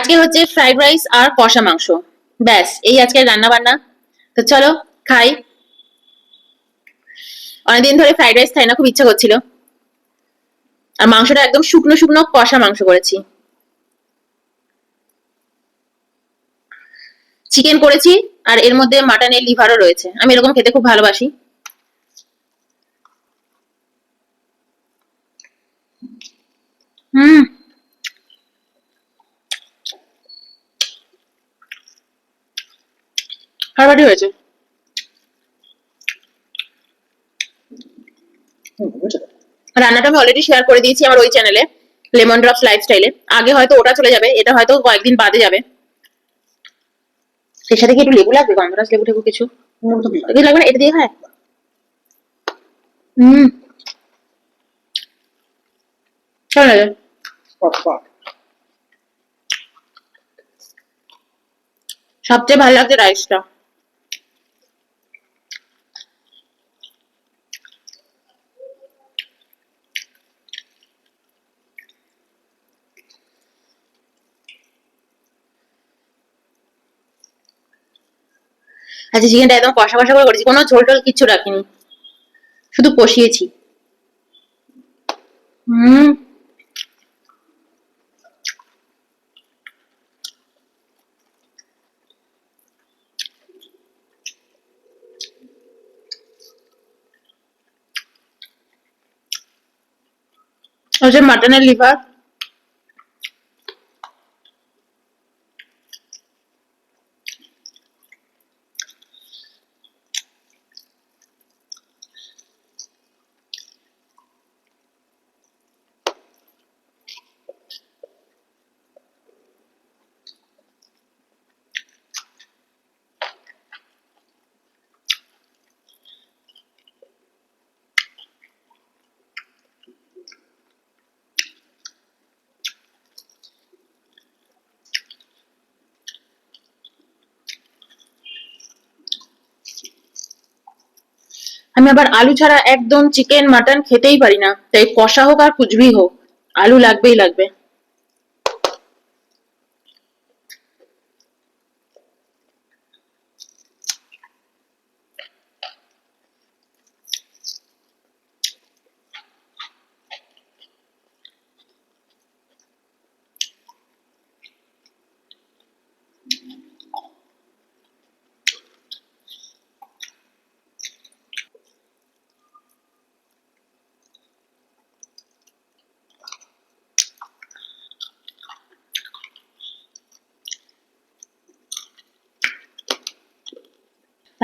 আজকে হচ্ছে fried rice আর কষা মাংস। ব্যাস, এই আজকে রান্না বান্না তো চলো, খাই। অনেকদিন ধরে ফ্রাইড রাইস খাই না, খুব ইচ্ছা করছিল। আর মাংসটা একদম শুকনো শুকনো কষা মাংস করেছি। চিকেন করেছি, আর এর মধ্যে মাটনের লিভারও রয়েছে। আমি এরকম খেতে খুব ভালোবাসি। হুম। ফাটাফাটি হয়েছে? রান্নাটা আমি অলরেডি শেয়ার করে দিয়েছি আমার ওই চ্যানেলে লেমন ড্রপস লাইফস্টাইলে আগে হয়তো ওটা চলে যাবে, এটা হয়তো কয়েকদিন বাদে যাবে। এর সাথে কি একটু লেবু লাগবে? গন্ধরাজ লেবু টেবু কিছু? লাগবে না? এটা দিয়ে খায়? হুম। সবচেয়ে ভালো লাগছে রাইসটা আচ্ছা চিকেনটা একদম কষা কষা করে করেছি। কোনো ঝোল টোল কিচ্ছু রাখিনি। শুধু কষিয়েছি। হুম। হচ্ছে মাটনের লিভার আমি আবার আলু ছাড়া একদম চিকেন মাটন খেতেই পারি না। তাই কষা হোক আর কুচবি হোক, আলু লাগবেই লাগবে।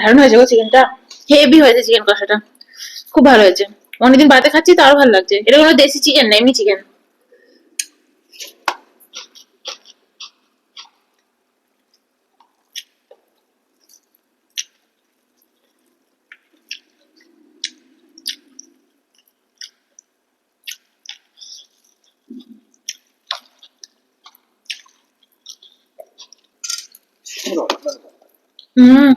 দারুণ হয়েছে গো চিকেনটা। হেভি হয়েছে চিকেন কষাটা। খুব ভালো হয়েছে। অনেকদিন বাদে খাচ্ছি তো আরও ভালো লাগছে। এটা কোনো দেশি চিকেন না এমনি চিকেন হুম।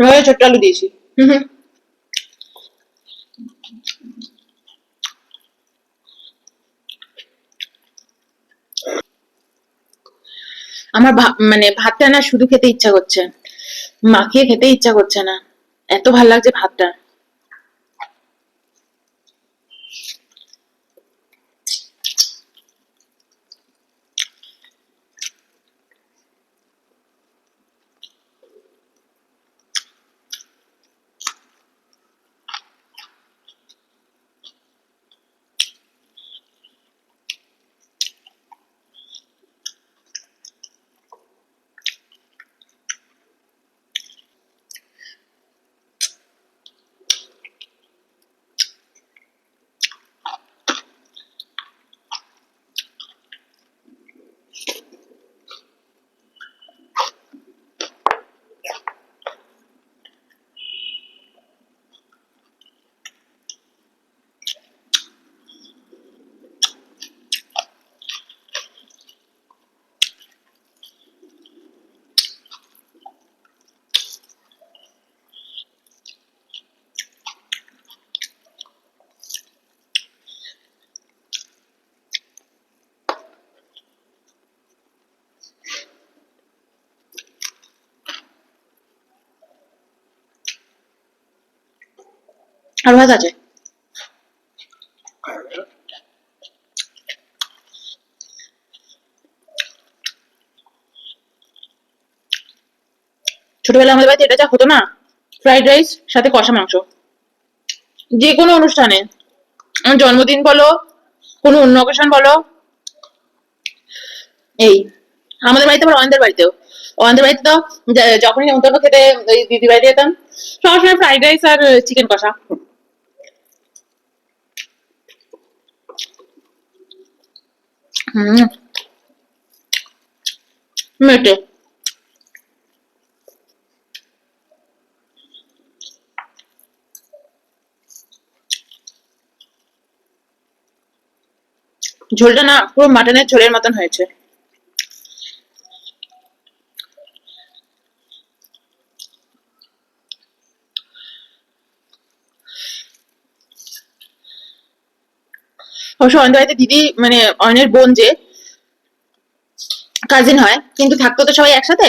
তোমাকে ছোট্ট আলু দিয়েছি। আমার মানে ভাতটা না শুধু খেতে ইচ্ছা করছে। মাখিয়ে খেতে ইচ্ছা করছে না। এত ভালো লাগছে ভাতটা। আর ভাত আছে? ছোটবেলায় আমাদের বাড়িতে এটা যা হতো না ফ্রাইড রাইস সাথে কষা মাংস। যে কোনো অনুষ্ঠানে জন্মদিন বলো, কোনো অন্য অকেশন বলো, এই, আমাদের বাড়িতে আবার অয়নদের বাড়িতেও। অয়নদের বাড়িতে তো যখনই নেমন্তন্ন খেতে ওই দিদি বাড়িতে যেতাম সবসময় ফ্রাইড রাইস আর চিকেন কষা। মেটে ঝোলটা না পুরো মাটনের ঝোলের মতন হয়েছে। অয়নের বাড়িতে দিদি মানে অয়নের বোন যে কাজিন হয়, কিন্তু থাকতো তো সবাই একসাথে।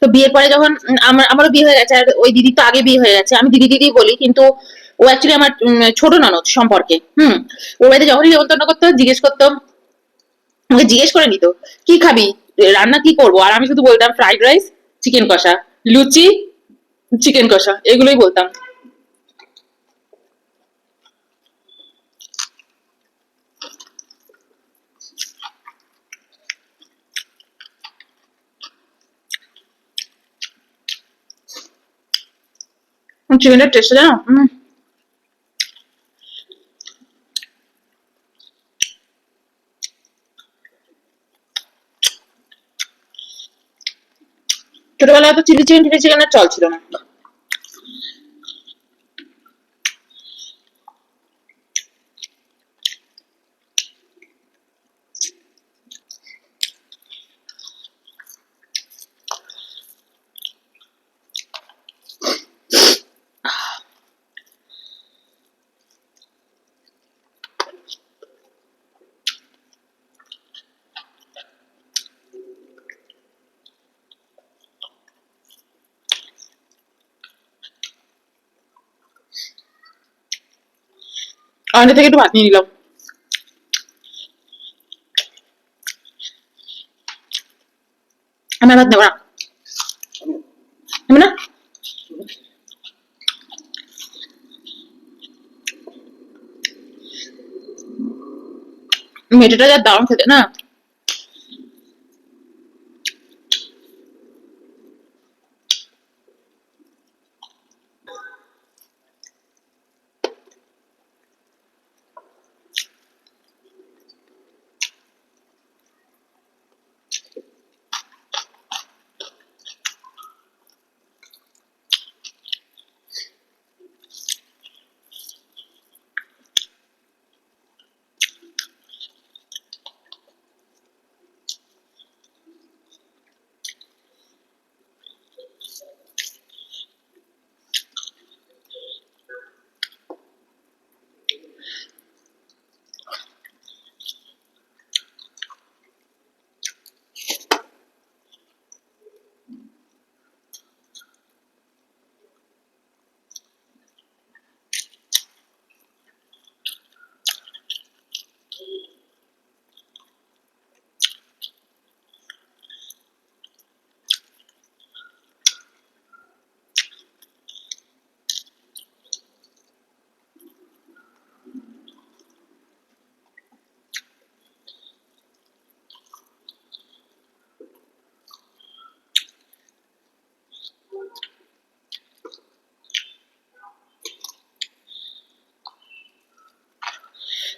তো বিয়ের পরে যখন আমার, আমারও বিয়ে হয়ে গেছে, আর ওই দিদি তো আগে বিয়ে হয়ে গেছে। আমি দিদি দিদি বলি, কিন্তু ও অ্যাকচুয়ালি আমার ছোট ননদ সম্পর্কে, হুম। ওর বাড়িতে যখনই নেমন্তন্ন করতো, জিজ্ঞেস করতো আমাকে জিজ্ঞেস করে নিত, কি খাবি? রান্না কি করব? আর আমি শুধু বলতাম, ফ্রাইড রাইস, চিকেন কষা, লুচি, চিকেন কষা। এগুলোই বলতাম। চিকেনের টেস্ট জানো। ছোটবেলায় তো চিলি চিকেন চিলি চিকেনের চল ছিল না আয়না থেকে একটু ভাত নিয়ে নিলাম। আমার ভাত নেব না। না? মেয়েটা যা দারুণ খেতে, না?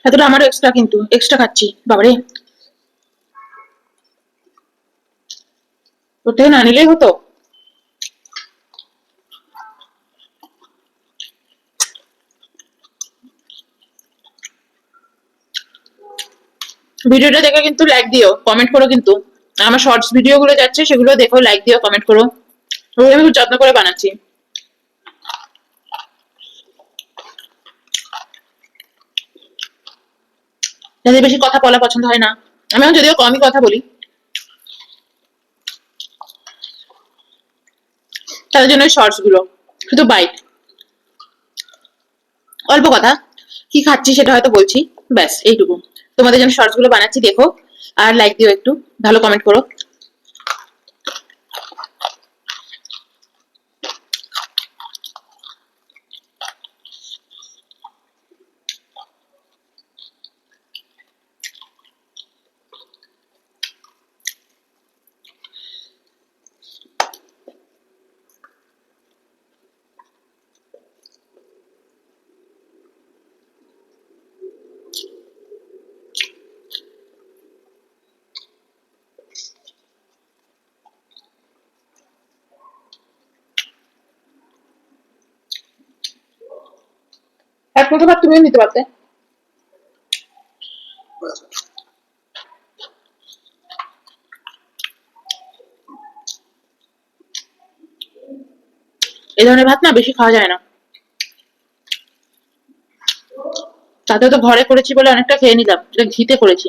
এতটা আমারও এক্সট্রা কিন্তু এক্সট্রা খাচ্ছি, বাবারে। থেকে না নিলেই হতো। ভিডিওটা দেখে কিন্তু লাইক দিও কমেন্ট করো কিন্তু। আমার শর্টস ভিডিও গুলো যাচ্ছে, সেগুলো দেখো লাইক দিও কমেন্ট করো। ওগুলো আমি খুব যত্ন করে বানাচ্ছি। যাদের বেশি কথা বলা পছন্দ হয় না। আমি যদিও কমই কথা বলি। তাদের জন্য শর্টসগুলো, শুধু বাইক অল্প কথা, কি খাচ্ছি সেটা হয়তো বলছি, ব্যাস, এইটুকু। তোমাদের জন্য শর্টসগুলো বানাচ্ছি, দেখো, আর লাইক দিও একটু, ভালো কমেন্ট করো। এক মুঠো ভাত তুমিও নিতে পারতে। এই ধরনের ভাত না বেশি খাওয়া যায় না। তাতে তো ঘরে করেছি বলে অনেকটা খেয়ে নিলাম, এটা ঘিতে করেছি।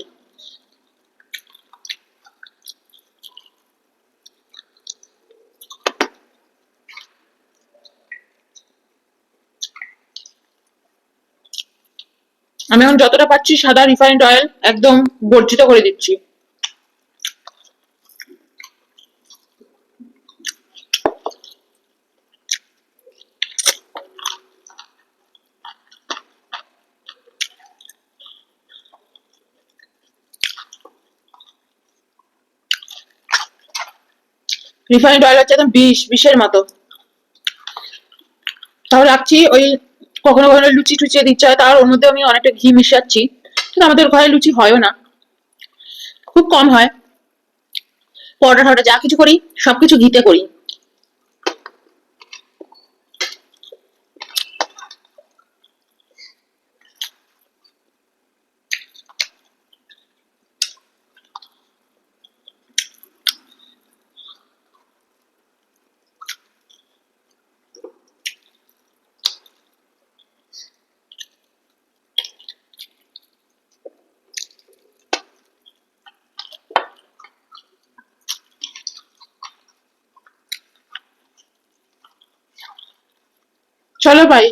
আমি এখন যতটা পাচ্ছি সাদা রিফাইন্ড অয়েল একদম বর্জিত করে দিচ্ছি। রিফাইন্ড অয়েল হচ্ছে একদম বিষ, বিষের মতো। তাহলে রাখছি ওই কখনো কখনো লুচি টুচি দিচ্ছে হয়, তার ওর মধ্যে আমি অনেকটা ঘি মিশাচ্ছি। কিন্তু আমাদের ঘরে লুচি হয়ও না। খুব কম হয়। পরোটা ঠাটা যা কিছু করি, সবকিছু ঘিতে করি। চলো ভাই